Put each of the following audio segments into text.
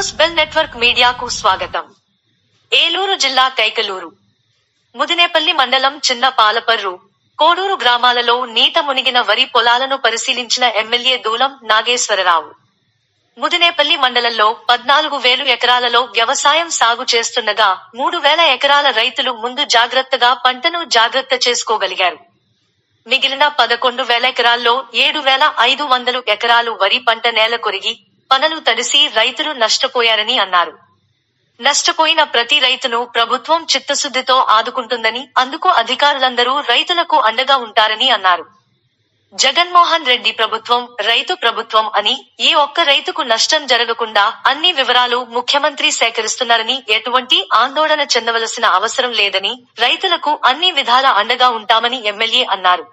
News bell network మీడియాకు స్వాగతం. ఏలూరు జిల్లా కైకలూరు ముదినేపల్లి మండలం చిన్న పాలపర్రు కోడూరు గ్రామాలలో నీట మునిగిన వరి పొలాలను పరిశీలించిన ఎమ్మెల్యే దూలం నాగేశ్వరరావు. ముదినేపల్లి మండలంలో పద్నాలుగు వేలు ఎకరాలలో వ్యవసాయం సాగు చేస్తుండగా మూడు వేల ఎకరాల రైతులు ముందు జాగ్రత్తగా పంటను జాగ్రత్త చేసుకోగలిగారు. మిగిలిన పదకొండు వేల ఎకరాల్లో ఏడు వేల ఐదు వందలు ఎకరాలు వరి పంట నేల కొరిగి పనులు తడిసి రైతులు నష్టపోయారని అన్నారు. నష్టపోయిన ప్రతి రైతును ప్రభుత్వం చిత్తశుద్ధితో ఆదుకుంటుందని అందుకు అధికారులందరూ రైతులకు అండగా ఉంటారని అన్నారు. జగన్మోహన్ రెడ్డి ప్రభుత్వం రైతు ప్రభుత్వం అని ఏ ఒక్క రైతుకు నష్టం జరగకుండా అన్ని వివరాలు ముఖ్యమంత్రి సేకరిస్తున్నారని ఎటువంటి ఆందోళన చెందవలసిన అవసరం లేదని రైతులకు అన్ని విధాల అండగా ఉంటామని ఎమ్మెల్యే అన్నారు.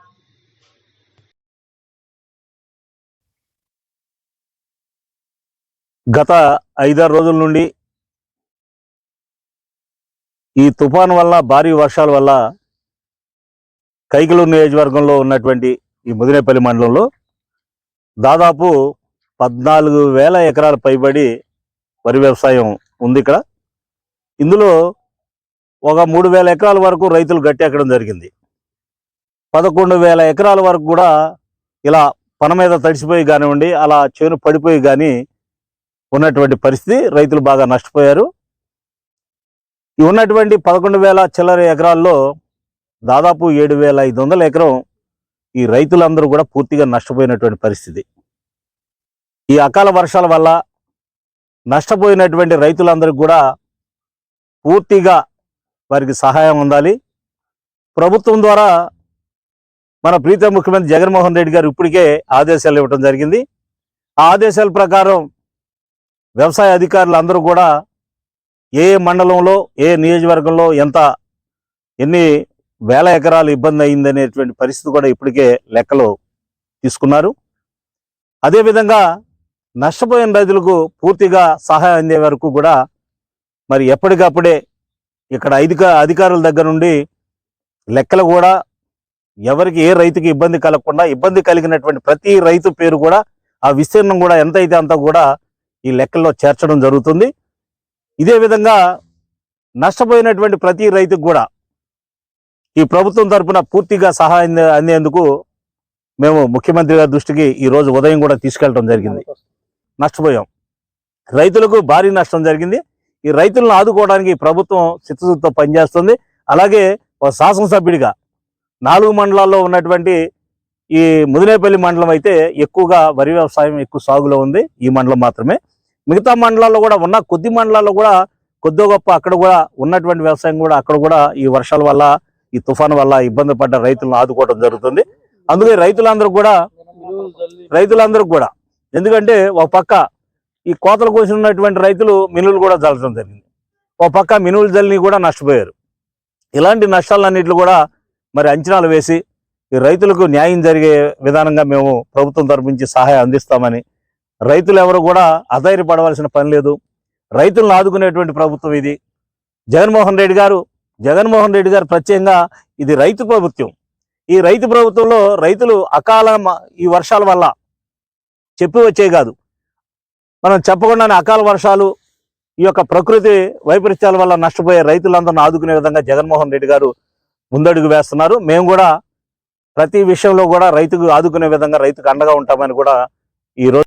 గత ఐదారు రోజుల నుండి ఈ తుఫాన్ వల్ల భారీ వర్షాల వల్ల కైకలూరు నియోజకవర్గంలో ఉన్నటువంటి ఈ ముదినేపల్లి మండలంలో దాదాపు పద్నాలుగు వేల ఎకరాల పైబడి వరి వ్యవసాయం ఉంది ఇక్కడ. ఇందులో ఒక మూడు వేల ఎకరాల వరకు రైతులు గట్టి ఎక్కడం జరిగింది. పదకొండు వేల ఎకరాల వరకు కూడా ఇలా పన మీద తడిసిపోయి కానివ్వండి అలా చేను పడిపోయి కానీ ఉన్నటువంటి పరిస్థితి రైతులు బాగా నష్టపోయారు. ఈ ఉన్నటువంటి పదకొండు వేల చిల్లర ఎకరాల్లో దాదాపు ఏడు వేల ఐదు వందల ఎకరం ఈ రైతులందరూ కూడా పూర్తిగా నష్టపోయినటువంటి పరిస్థితి. ఈ అకాల వర్షాల వల్ల నష్టపోయినటువంటి రైతులందరికీ కూడా పూర్తిగా వారికి సహాయం అందాలి ప్రభుత్వం ద్వారా మన ప్రీతి ముఖ్యమంత్రి జగన్మోహన్ రెడ్డి గారు ఇప్పటికే ఆదేశాలు ఇవ్వడం జరిగింది. ఆ ఆదేశాల ప్రకారం వ్యవసాయ అధికారులు అందరూ కూడా ఏ మండలంలో ఏ నియోజకవర్గంలో ఎంత ఎన్ని వేల ఎకరాలు ఇబ్బంది అయిందనేటువంటి పరిస్థితి కూడా ఇప్పటికే లెక్కలు తీసుకున్నారు. అదేవిధంగా నష్టపోయిన రైతులకు పూర్తిగా సహాయం అందే వరకు కూడా మరి ఎప్పటికప్పుడే ఇక్కడ అధిక అధికారుల దగ్గర నుండి లెక్కలు కూడా ఎవరికి ఏ రైతుకి ఇబ్బంది కలగకుండా ఇబ్బంది కలిగినటువంటి ప్రతి రైతు పేరు కూడా ఆ విస్తీర్ణం కూడా ఎంత అయితే అంత కూడా ఈ లెక్కల్లో చేర్చడం జరుగుతుంది. ఇదే విధంగా నష్టపోయినటువంటి ప్రతి రైతుకు కూడా ఈ ప్రభుత్వం తరఫున పూర్తిగా సహాయం అందేందుకు మేము ముఖ్యమంత్రి గారి దృష్టికి ఈ రోజు ఉదయం కూడా తీసుకెళ్ళడం జరిగింది. నష్టపోయాం. రైతులకు భారీ నష్టం జరిగింది. ఈ రైతులను ఆదుకోవడానికి ప్రభుత్వం చిత్తశుద్ధితో పనిచేస్తుంది. అలాగే ఒక శాసనసభ్యుడిగా నాలుగు మండలాల్లో ఉన్నటువంటి ఈ ముదినేపల్లి మండలం అయితే ఎక్కువగా వరి వ్యవసాయం ఎక్కువ సాగులో ఉంది. ఈ మండలం మాత్రమే. మిగతా మండలాల్లో కూడా ఉన్న కొద్ది మండలాల్లో కూడా కొద్ది గొప్ప అక్కడ కూడా ఉన్నటువంటి వ్యవసాయం కూడా అక్కడ కూడా ఈ వర్షాల వల్ల ఈ తుఫాను వల్ల ఇబ్బంది పడ్డ రైతులను ఆదుకోవడం జరుగుతుంది. అందుకే రైతులందరూ కూడా రైతులందరూ కూడా ఎందుకంటే ఒక పక్క ఈ కోతలు కోసినటువంటి రైతులు మినువులు కూడా జల్లడం జరిగింది. ఒక పక్క మినువులు జల్లి కూడా నష్టపోయారు. ఇలాంటి నష్టాలన్నింటిలో కూడా మరి అంచనాలు వేసి ఈ రైతులకు న్యాయం జరిగే విధానంగా మేము ప్రభుత్వం తరపు నుంచి సహాయం అందిస్తామని రైతులు ఎవరు కూడా అధైర్యపడవలసిన పని లేదు. రైతులను ఆదుకునేటువంటి ప్రభుత్వం ఇది. జగన్మోహన్ రెడ్డి గారు జగన్మోహన్ రెడ్డి గారు ప్రత్యేకంగా ఇది రైతు ప్రభుత్వం. ఈ రైతు ప్రభుత్వంలో రైతులు అకాల మ- ఈ వర్షాల వల్ల చెప్పి వచ్చే కాదు. మనం చెప్పకుండానే అకాల వర్షాలు ఈ యొక్క ప్రకృతి వైపరీత్యాల వల్ల నష్టపోయే రైతులందరిని ఆదుకునే విధంగా జగన్మోహన్ రెడ్డి గారు ముందడుగు వేస్తున్నారు. మేము కూడా ప్రతి విషయంలో కూడా రైతుకు ఆదుకునే విధంగా రైతుకు అండగా ఉంటామని కూడా ఈ రోజు